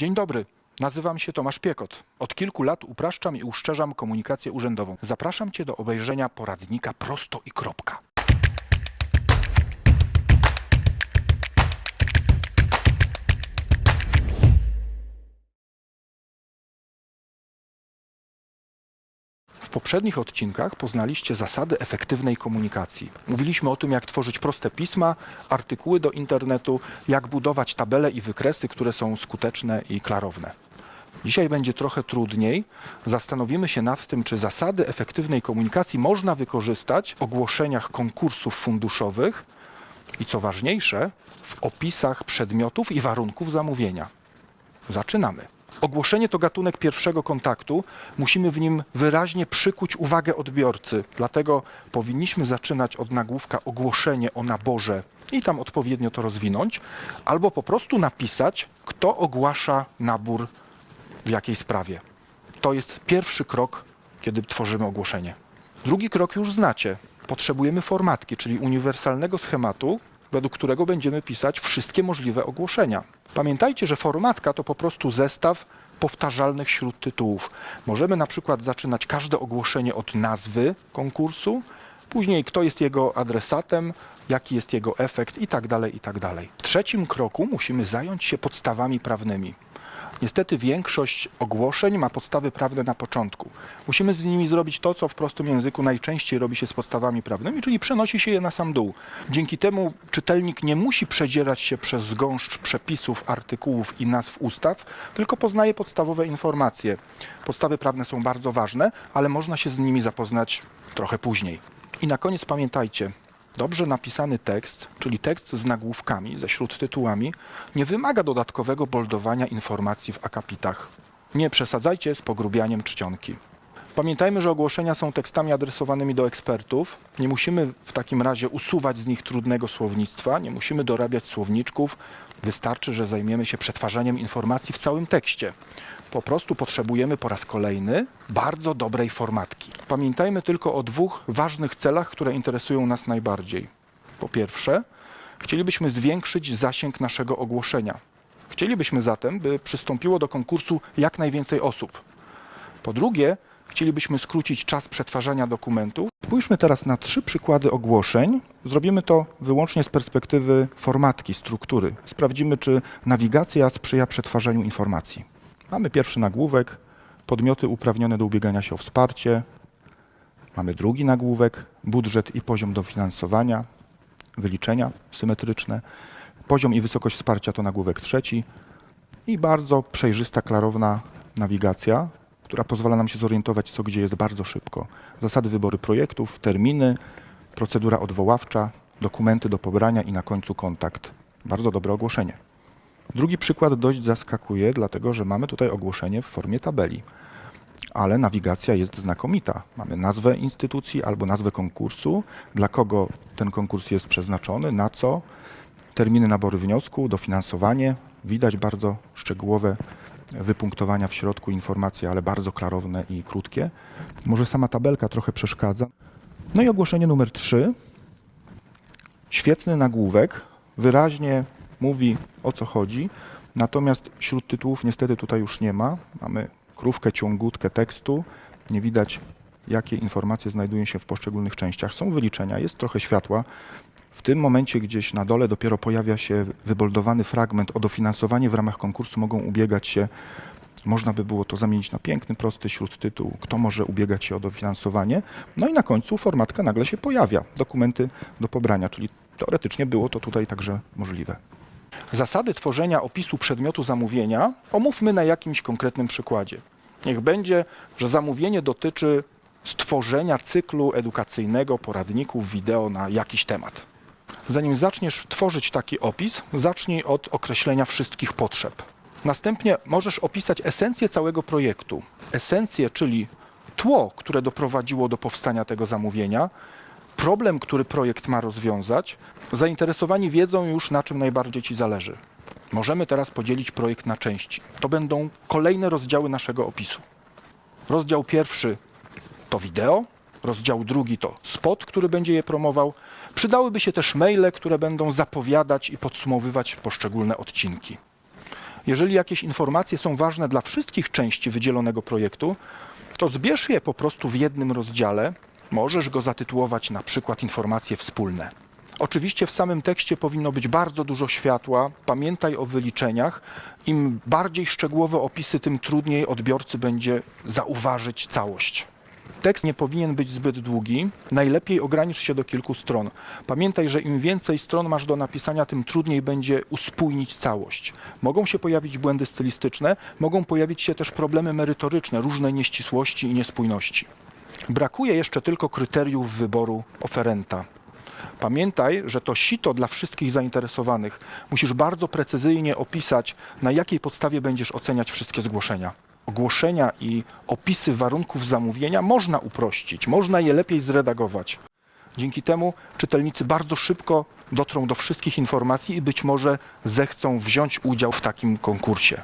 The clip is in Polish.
Dzień dobry. Nazywam się Tomasz Piekot. Od kilku lat upraszczam i uszczerzam komunikację urzędową. Zapraszam Cię do obejrzenia poradnika Prosto i Kropka. Poprzednich odcinkach poznaliście zasady efektywnej komunikacji. Mówiliśmy o tym, jak tworzyć proste pisma, artykuły do internetu, jak budować tabele i wykresy, które są skuteczne i klarowne. Dzisiaj będzie trochę trudniej. Zastanowimy się nad tym, czy zasady efektywnej komunikacji można wykorzystać w ogłoszeniach konkursów funduszowych i co ważniejsze, w opisach przedmiotów i warunków zamówienia. Zaczynamy. Ogłoszenie to gatunek pierwszego kontaktu. Musimy w nim wyraźnie przykuć uwagę odbiorcy. Dlatego powinniśmy zaczynać od nagłówka ogłoszenie o naborze i tam odpowiednio to rozwinąć, albo po prostu napisać, kto ogłasza nabór w jakiej sprawie. To jest pierwszy krok, kiedy tworzymy ogłoszenie. Drugi krok już znacie. Potrzebujemy formatki, czyli uniwersalnego schematu, według którego będziemy pisać wszystkie możliwe ogłoszenia. Pamiętajcie, że formatka to po prostu zestaw powtarzalnych śródtytułów. Możemy na przykład zaczynać każde ogłoszenie od nazwy konkursu, później kto jest jego adresatem, jaki jest jego efekt i tak dalej, i tak dalej. W trzecim kroku musimy zająć się podstawami prawnymi. Niestety większość ogłoszeń ma podstawy prawne na początku. Musimy z nimi zrobić to, co w prostym języku najczęściej robi się z podstawami prawnymi, czyli przenosi się je na sam dół. Dzięki temu czytelnik nie musi przedzierać się przez gąszcz przepisów, artykułów i nazw ustaw, tylko poznaje podstawowe informacje. Podstawy prawne są bardzo ważne, ale można się z nimi zapoznać trochę później. I na koniec pamiętajcie, Dobrze napisany tekst, czyli tekst z nagłówkami, ze śródtytułami, nie wymaga dodatkowego boldowania informacji w akapitach. Nie przesadzajcie z pogrubianiem czcionki. Pamiętajmy, że ogłoszenia są tekstami adresowanymi do ekspertów. Nie musimy w takim razie usuwać z nich trudnego słownictwa, nie musimy dorabiać słowniczków. Wystarczy, że zajmiemy się przetwarzaniem informacji w całym tekście. Po prostu potrzebujemy po raz kolejny bardzo dobrej formatki. Pamiętajmy tylko o dwóch ważnych celach, które interesują nas najbardziej. Po pierwsze, chcielibyśmy zwiększyć zasięg naszego ogłoszenia. Chcielibyśmy zatem, by przystąpiło do konkursu jak najwięcej osób. Po drugie, chcielibyśmy skrócić czas przetwarzania dokumentów. Spójrzmy teraz na trzy przykłady ogłoszeń. Zrobimy to wyłącznie z perspektywy formatki, struktury. Sprawdzimy, czy nawigacja sprzyja przetwarzaniu informacji. Mamy pierwszy nagłówek, podmioty uprawnione do ubiegania się o wsparcie. Mamy drugi nagłówek, budżet i poziom dofinansowania, wyliczenia symetryczne. Poziom i wysokość wsparcia to nagłówek trzeci. I bardzo przejrzysta, klarowna nawigacja, która pozwala nam się zorientować, co gdzie jest bardzo szybko. Zasady wyboru projektów, terminy, procedura odwoławcza, dokumenty do pobrania i na końcu kontakt. Bardzo dobre ogłoszenie. Drugi przykład dość zaskakuje, dlatego że mamy tutaj ogłoszenie w formie tabeli, ale nawigacja jest znakomita. Mamy nazwę instytucji albo nazwę konkursu, dla kogo ten konkurs jest przeznaczony, na co, terminy naboru wniosku, dofinansowanie. Widać bardzo szczegółowe wypunktowania w środku informacje, ale bardzo klarowne i krótkie. Może sama tabelka trochę przeszkadza. No i ogłoszenie numer 3. Świetny nagłówek, wyraźnie mówi o co chodzi, natomiast wśród tytułów niestety tutaj już nie ma. Mamy krówkę, ciągutkę tekstu, nie widać jakie informacje znajdują się w poszczególnych częściach. Są wyliczenia, jest trochę światła. W tym momencie gdzieś na dole dopiero pojawia się wyboldowany fragment o dofinansowanie w ramach konkursu mogą ubiegać się można by było to zamienić na piękny, prosty śródtytuł, kto może ubiegać się o dofinansowanie. No i na końcu formatka nagle się pojawia, dokumenty do pobrania, czyli teoretycznie było to tutaj także możliwe. Zasady tworzenia opisu przedmiotu zamówienia omówmy na jakimś konkretnym przykładzie. Niech będzie, że zamówienie dotyczy stworzenia cyklu edukacyjnego poradników wideo na jakiś temat. Zanim zaczniesz tworzyć taki opis, zacznij od określenia wszystkich potrzeb. Następnie możesz opisać esencję całego projektu. Esencję, czyli tło, które doprowadziło do powstania tego zamówienia, problem, który projekt ma rozwiązać. Zainteresowani wiedzą już, na czym najbardziej Ci zależy. Możemy teraz podzielić projekt na części. To będą kolejne rozdziały naszego opisu. Rozdział pierwszy to wideo, rozdział drugi to spot, który będzie je promował. Przydałyby się też maile, które będą zapowiadać i podsumowywać poszczególne odcinki. Jeżeli jakieś informacje są ważne dla wszystkich części wydzielonego projektu, to zbierz je po prostu w jednym rozdziale. Możesz go zatytułować na przykład informacje wspólne. Oczywiście w samym tekście powinno być bardzo dużo światła. Pamiętaj o wyliczeniach. Im bardziej szczegółowe opisy, tym trudniej odbiorcy będzie zauważyć całość. Tekst nie powinien być zbyt długi. Najlepiej ogranicz się do kilku stron. Pamiętaj, że im więcej stron masz do napisania, tym trudniej będzie uspójnić całość. Mogą się pojawić błędy stylistyczne, mogą pojawić się też problemy merytoryczne, różne nieścisłości i niespójności. Brakuje jeszcze tylko kryteriów wyboru oferenta. Pamiętaj, że to sito dla wszystkich zainteresowanych. Musisz bardzo precyzyjnie opisać, na jakiej podstawie będziesz oceniać wszystkie zgłoszenia. Ogłoszenia i opisy warunków zamówienia można uprościć, można je lepiej zredagować. Dzięki temu czytelnicy bardzo szybko dotrą do wszystkich informacji i być może zechcą wziąć udział w takim konkursie.